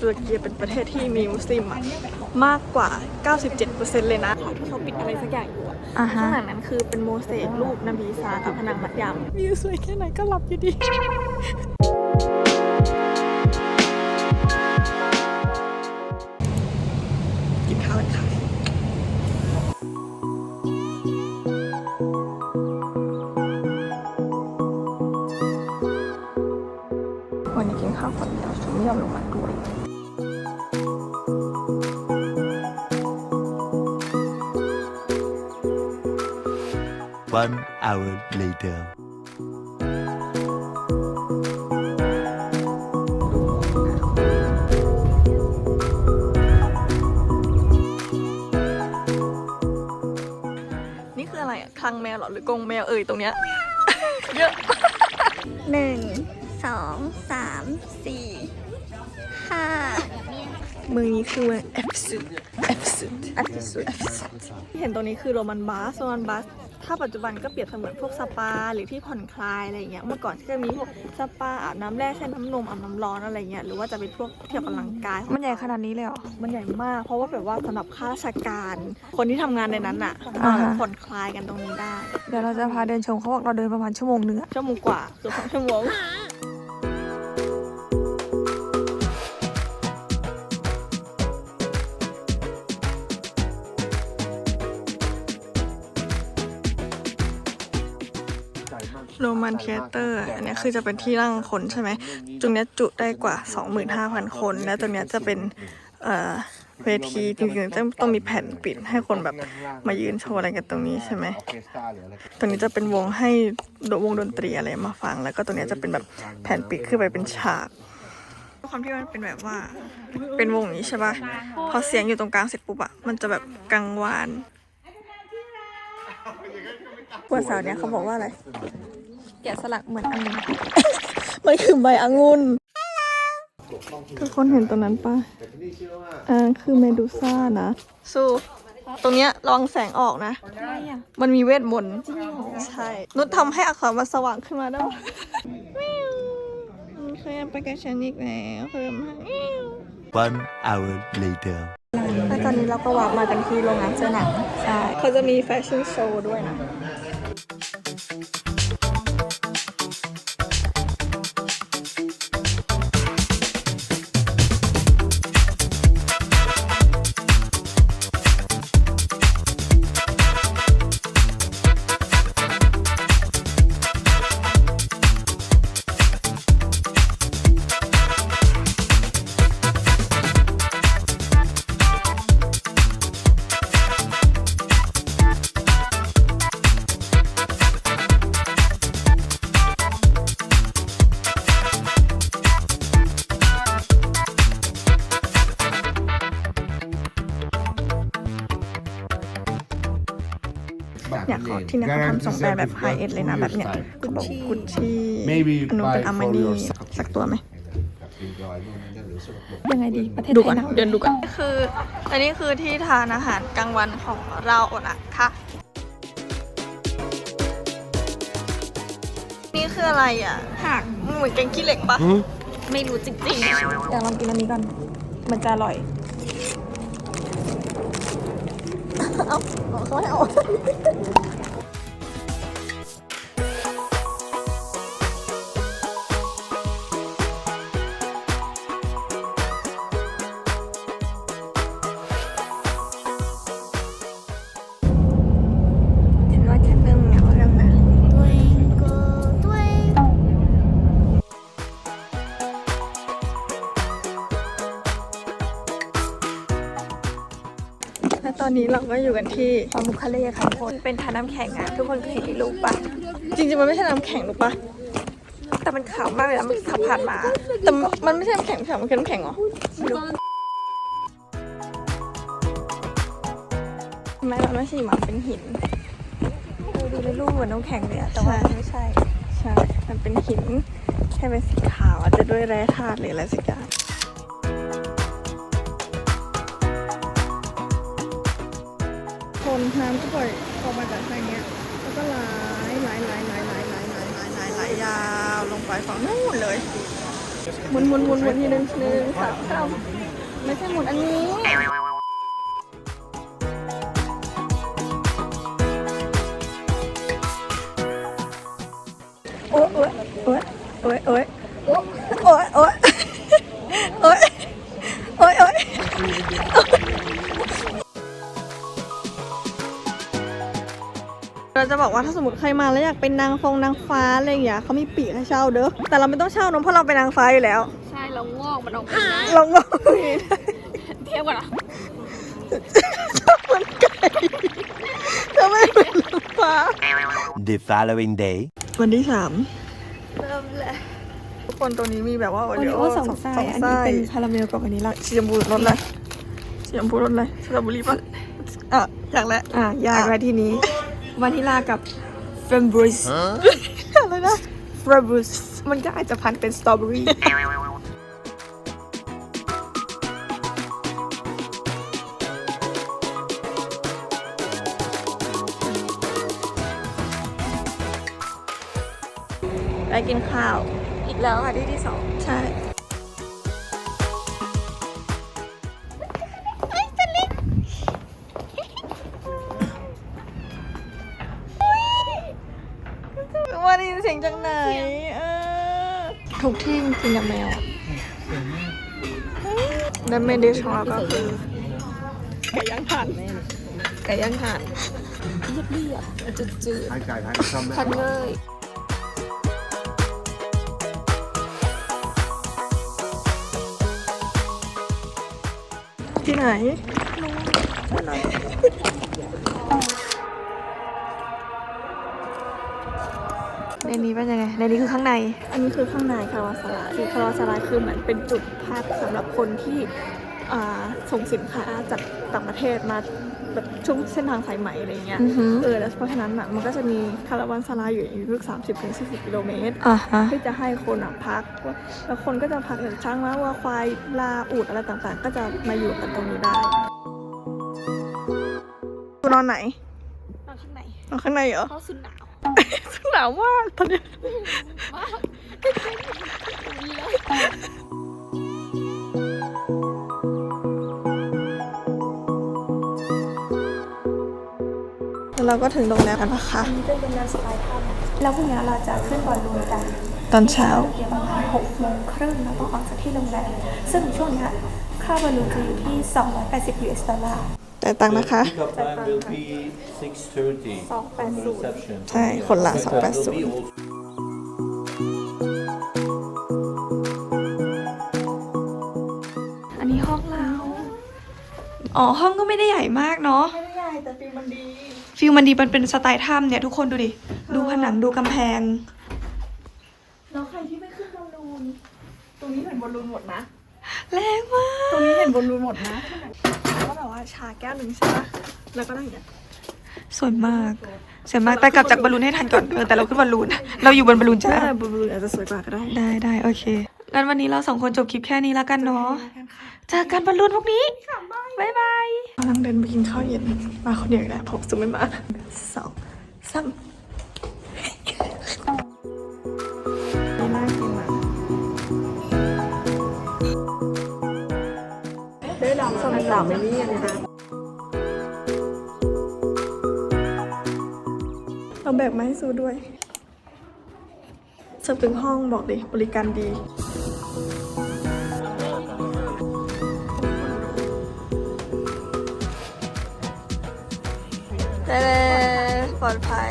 ตุรกีเป็นประเทศที่มีมุสลิมอะมากกว่า 97%เลยนะที่เขาปิดอะไรสักอย่างอยู่อะอ่าข้าฮะงหลังนั้นคือเป็นโมเสกรูปนบีอีสากับผนังมัดยำวิวสวยแค่ไหนก็หลับอยู่ดี กินข้าวกันค่ะ วันนี้กินข้าวคนเดียวฉันไม่ยอมลงมาด้วย One hour later. นี่คืออะไรอะคลังแมวเหรอ หรือกรงแมวเอ่ยตรงเนี้ย เยอะ หนึ่งสองสามสี่ห้ามือนี้คือเมืองแอฟสุดแอฟสุดแอฟสุดแอฟสุดที่เห็นตรงนี้คือโรมันบาสโรมันบาส ถ้าปัจจุบันก็เปรียบเสมือนพวกสปาหรือที่ผ่อนคลายอะไรอย่างเงี้ย เมื่อก่อนที่จะมีพวกสปาอาบน้ำแร่เส้นน้ำนมอาบน้ำร้อนอะไรเงี้ย หรือว่าจะเป็นพวกเที่ยวกำลังกาย มันใหญ่ขนาดนี้เลยเหรอ มันใหญ่มาก เพราะว่าแบบว่าสำหรับข้าราชการ คนที่ทำงานในนั้นอะอ่ามาฮะผ่อนคลายกันตรงนี้ได้ เดี๋ยวเราจะพาเดินชมเขาบอกเราเดินประมาณชั่วโมงนึงอะชั่วโมงกว่าเกือบสองชั่วโมง มันเทเตอร์อันเนี้ยคือจะเป็นที่นั่งคนใช่ไหมตรงเนี้ยจุได้กว่า 25,000 คน และตรงเนี้ยจะเป็นเอ่อเวทีจริงๆต้องต้องมีแผ่นปิดให้คนแบบมายืนโชว์อะไรกันตรงนี้ใช่ไหมตรงนี้จะเป็นวงให้วงดนตรีอะไรมาฟัง แล้วก็ตรงเนี้ยจะเป็นแบบแผ่นปิดขึ้นไปเป็นฉากความที่มันเป็นแบบว่าเป็นวงอย่างนี้ใช่ปะพอเสียงอยู่ตรงกลางเสร็จปุ๊บอะมันจะแบบกังวานกวนเสาเนี้ยเขาบอกว่าอะไรแกะสลักเหมือนอันนี้มันคือใบองุ่นทุกคนเห็นตรงนั้นปะอ่าคือเมดูซ่านะ สู้ ตรงเนี้ยระวังแสงออกนะ มันมีเวทมนต์ใช่ นุชทำให้อักษรมันสว่างขึ้นมาได้ปะวิวเคยไปกับฉันอีกแล้วเคยมา One hour later. แล้วตอนนี้เราก็วาร์ปมากันที่โรงงานเสื้อหนัง ใช่ เขาจะมีแฟชั่นโชว์ด้วยนะ ที่เนี่ยเขาทำสองแบบแบบไฮเอ็ดเลยนะแบบเนี้ยเขาบอกกุชชี่ Maybe อันนู้นเป็น buy อามา for นี yourself สักตัวไหมยังไงดีประเทศดูไทก่อยนหนาวเดินดูก่อนคือ อันนี้คือที่ทานอาหารกลางวันของเรานะคะนี่คืออะไรอะผักเหมือนแกงขี้เหล็กปะไม่รู้จริงอยากลองกินอันนี้ก่อนมันจะอร่อย ๆ เอาเขาให้ออก นนี้เราก็อยู่กันที่ปลามุคคาเล่ค่ะทุกคน เป็นทาน้ำแข็งอะทุกคนเคยเห็นในรูปปะจริงๆมันไม่ใช่น้ำแข็งหรือปะแต่มันขาวมากเลยนะมันขับผ่านมา แต่มันไม่ใช่น้ำแข็งใช่ไหมมันคือน้ำแข็งเหรอไม่รู้ทำไมมันไม่ใช่หิมะเป็นหินเออดูในรูปเหมือนน้ำแข็งเลยอะแต่ว่าใช่ไม่ใช่ ใช่ มันเป็นหินแค่เป็นสีขาวอาจจะด้วยแร่ธาตุหรืออะไรสักอย่าง นน้ำก็ปล่อยออกมาจากทางเนี้ยแล้วก็ไหลไหลไหลไหลไหลไหลไหลไหลไหลไหลยาวลงไปฝั่งนู้นเลยหมุนหมุนหมุนหมุนทีหนึ่งหนึ่งสามสามไม่ใช่หมุนอันนี้โอ๊ยโอ๊ยโอ๊ยโอ๊ยโอ๊ยโอ๊ยโอ๊ย เราจะบอกว่าถ้าสมมติใครมาแล้วอยากเป็นนางฟงนางฟ้าอะไรอย่างเงี้ยเขามีปีกให้เช่าเด้อแต่เราไม่ต้องเช่าเนอะเพราะเราเป็นนางฟ้าอยู่แล้ว ใช่เรางอกมันออกมาได้เราก็เทียบกันอะมันไก่จะไม่เป็นนางฟ้า The following day. วันที่สามเริ่มเลยทุกคนตัวนี้มีแบบว่าวันนี้โอ้สองไส้อันนี้เป็นคาราเมลกับวานิลลาสีชมพูรสอะไรสีชมพูรสอะไรสตรอเบอรี่ปะอะอยากแล้วอะยากแล้วทีนี้ วานิลลากับเฟรมบริสอะไรนะเฟรมบริสมันก็อาจจะพันเป็นสตรอเบอรี่ไปกินข้าว อีกแล้วค่ะที่ที่สองใช่ นเสียงจากไหนเออทุกที่จริงๆกับแมวและเมนดิชของเราก็คือไก่ย่างถ่านไก่ย่างถ่านเรียบๆจืดๆพันเลยที่ไหน นนี้เป็นยังไง ในนี้คือข้างใน อันนี้คือข้างในคาราวาสลาคือคาราวาสลาคือเหมือนเป็นจุดพักสำหรับคนที่อ่าส่งสินค้าจากต่างประเทศมาแบบช่วงเส้นทางสายไหมอะไรเงี้ยอือฮึเออ แล้วเพราะฉะนั้นอะ มันก็จะมีคาราวานสลาอยู่อยู่ทุกสามสิบถึงสี่สิบกิโลเมตรอ่าฮะที่จะให้คนอะพัก แล้วคนก็จะพักอย่างช้างม้าวัวควายลาอูดอะไรต่างๆ ก็จะมาอยู่กันตรงนี้ได้คุณนอนไหนมาข้างใน นอนข้างในเหรอเพราะสุดหนาวห นาวมากตอนนี้มากมีเลยแล้วเราก็ถึงโรงแรมกันนะคะนี่เป็นโรงแรมสไตล์ถ้ำแล้วพรุ่งนี้เราจะขึ้นบอลลูนกัน ตอนเช้าเดี๋ยวประมาณหกโมงครึ่งเราต้องออกจากที่โรงแรม ซึ่งช่วงเนี้ยค่าบอลลูนจะอยู่ที่ 280 US ดอลลาร์ แต่ายตังค์นะคะ Pickup time will be 6:30 from the 280 reception. ใช่คนละ But there will be 280 also อันนี้ห้องเรา อ๋อ ห้องก็ไม่ได้ใหญ่มากเนาะ ไม่ใหญ่แต่ฟิลมันดี ฟิลมันดีมันเป็นสไตล์ถ้ำเนี่ยทุกคนดูดิ ดูผนังดูกำแพง แล้วใครที่ไม่ขึ้นบอลลูน ตรงนี้เห็นบอลลูนหมดนะ แรงมาก ตรงนี้เห็นบอลลูนหมดนะแล้วก็แบบว่าชาแก้วหนึ่งใช่ปะแล้วก็นั่งอย่างเงี้ยสวยมากสวยมากแต่กลับจากบอลลูนให้ทันก่อนเออแต่เราขึ้นบอลลูน เราอยู่บนบอลลูนจ้าใช่บอลลูนอาจจะสวยกว่าก็ได้ ได้ได้โอเคงั้นวันนี้เราสองคนจบคลิปแค่นี้แล้วกันเนาะเจอกันบอลลูนพวกนี้บ๊ายบายกำลังเดินไปกินข้าวเย็นมาคนเดียวอีกแล้วผมซุมไม่มาสองสาม ส้มตำไม่นี่นะคะเอาแบบมาให้ซูด้วยเสิร์ฟถึงห้องบอกดิบริการดีเด้ปลอดภัย